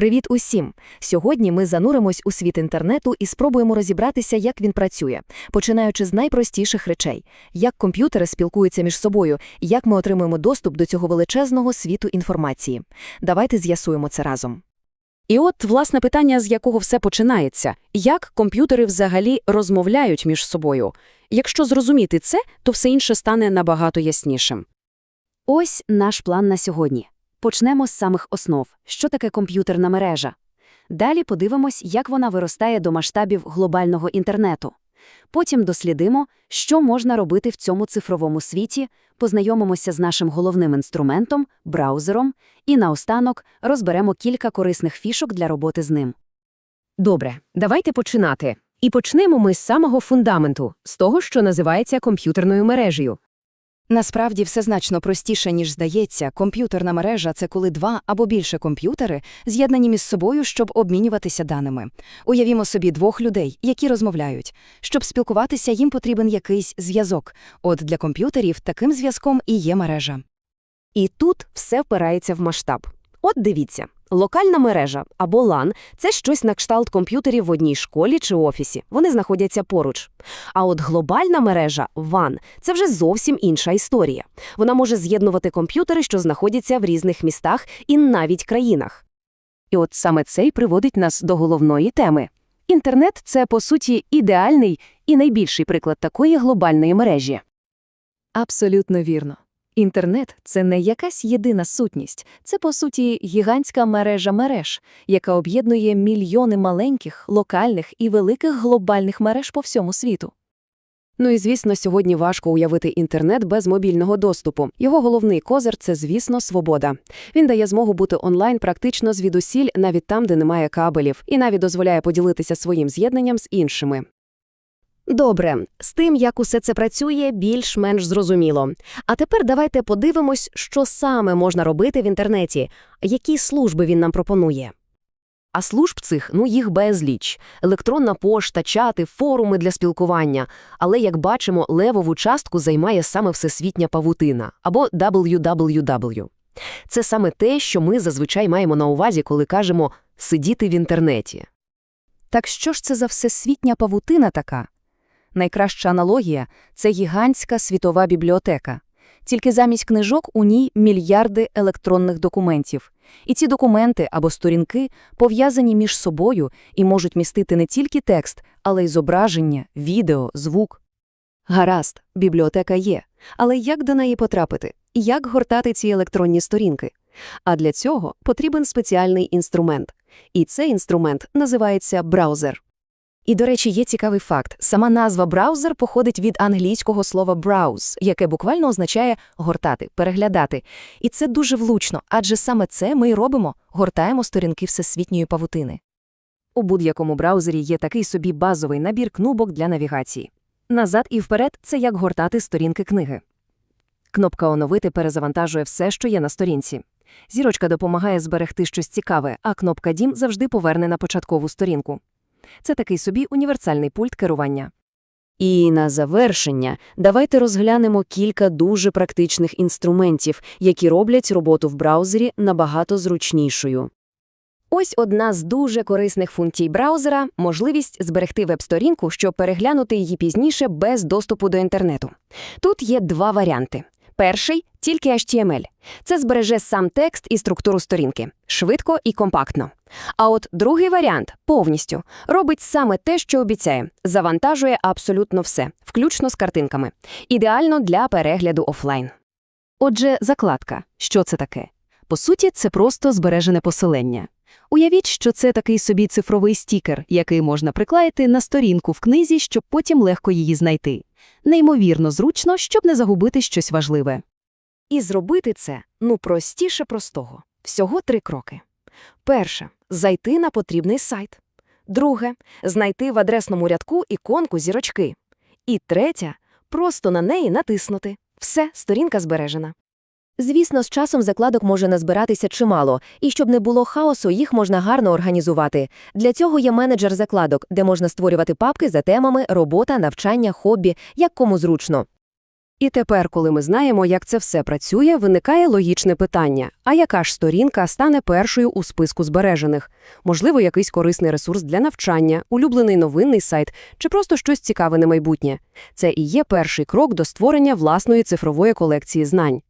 Привіт усім! Сьогодні ми зануримось у світ інтернету і спробуємо розібратися, як він працює, починаючи з найпростіших речей, як комп'ютери спілкуються між собою, як ми отримуємо доступ до цього величезного світу інформації. Давайте з'ясуємо це разом. І от, власне, питання, з якого все починається. Як комп'ютери взагалі розмовляють між собою? Якщо зрозуміти це, то все інше стане набагато яснішим. Ось наш план на сьогодні. Почнемо з самих основ. Що таке комп'ютерна мережа? Далі подивимось, як вона виростає до масштабів глобального інтернету. Потім дослідимо, що можна робити в цьому цифровому світі, познайомимося з нашим головним інструментом – браузером, і наостанок розберемо кілька корисних фішок для роботи з ним. Добре, давайте починати. І почнемо ми з самого фундаменту, з того, що називається комп'ютерною мережею. Насправді все значно простіше, ніж здається. Комп'ютерна мережа це коли два або більше комп'ютери з'єднані між собою, щоб обмінюватися даними. Уявімо собі двох людей, які розмовляють. Щоб спілкуватися, їм потрібен якийсь зв'язок. От для комп'ютерів таким зв'язком і є мережа. І тут все впирається в масштаб. От дивіться, локальна мережа або LAN – це щось на кшталт комп'ютерів в одній школі чи офісі. Вони знаходяться поруч. А от глобальна мережа WAN – це вже зовсім інша історія. Вона може з'єднувати комп'ютери, що знаходяться в різних містах і навіть країнах. І от саме це й приводить нас до головної теми. Інтернет – це, по суті, ідеальний і найбільший приклад такої глобальної мережі. Абсолютно вірно. Інтернет – це не якась єдина сутність, це, по суті, гігантська мережа мереж, яка об'єднує мільйони маленьких, локальних і великих глобальних мереж по всьому світу. Ну і звісно, сьогодні важко уявити інтернет без мобільного доступу. Його головний козир це, звісно, свобода. Він дає змогу бути онлайн практично звідусіль, навіть там, де немає кабелів, і навіть дозволяє поділитися своїм з'єднанням з іншими. Добре, з тим, як усе це працює, більш-менш зрозуміло. А тепер давайте подивимось, що саме можна робити в інтернеті, які служби він нам пропонує. А служб цих, ну їх безліч. Електронна пошта, чати, форуми для спілкування. Але, як бачимо, левову частку займає саме всесвітня павутина, або WWW. Це саме те, що ми зазвичай маємо на увазі, коли кажемо «сидіти в інтернеті». Так що ж це за всесвітня павутина така? Найкраща аналогія – це гігантська світова бібліотека. Тільки замість книжок у ній мільярди електронних документів. І ці документи або сторінки пов'язані між собою і можуть містити не тільки текст, але й зображення, відео, звук. Гаразд, бібліотека є. Але як до неї потрапити? Як гортати ці електронні сторінки? А для цього потрібен спеціальний інструмент. І цей інструмент називається браузер. І, до речі, є цікавий факт. Сама назва браузер походить від англійського слова browse, яке буквально означає гортати, переглядати. І це дуже влучно, адже саме це ми й робимо – гортаємо сторінки всесвітньої павутини. У будь-якому браузері є такий собі базовий набір кнопок для навігації. Назад і вперед – це як гортати сторінки книги. Кнопка «Оновити» перезавантажує все, що є на сторінці. Зірочка допомагає зберегти щось цікаве, а кнопка «Дім» завжди поверне на початкову сторінку. Це такий собі універсальний пульт керування. І на завершення давайте розглянемо кілька дуже практичних інструментів, які роблять роботу в браузері набагато зручнішою. Ось одна з дуже корисних функцій браузера – можливість зберегти веб-сторінку, щоб переглянути її пізніше без доступу до інтернету. Тут є два варіанти. Перший – тільки HTML. Це збереже сам текст і структуру сторінки. Швидко і компактно. А от другий варіант – повністю. Робить саме те, що обіцяє. Завантажує абсолютно все, включно з картинками. Ідеально для перегляду офлайн. Отже, закладка. Що це таке? По суті, це просто збережене посилення. Уявіть, що це такий собі цифровий стікер, який можна приклеїти на сторінку в книзі, щоб потім легко її знайти. Неймовірно зручно, щоб не загубити щось важливе. І зробити це, ну, простіше простого. Всього три кроки. Перше – зайти на потрібний сайт. Друге – знайти в адресному рядку іконку зірочки. І третє – просто на неї натиснути. Все, сторінка збережена. Звісно, з часом закладок може назбиратися чимало, і щоб не було хаосу, їх можна гарно організувати. Для цього є менеджер закладок, де можна створювати папки за темами, робота, навчання, хобі, як кому зручно. І тепер, коли ми знаємо, як це все працює, виникає логічне питання: а яка ж сторінка стане першою у списку збережених? Можливо, якийсь корисний ресурс для навчання, улюблений новинний сайт чи просто щось цікаве на майбутнє. Це і є перший крок до створення власної цифрової колекції знань.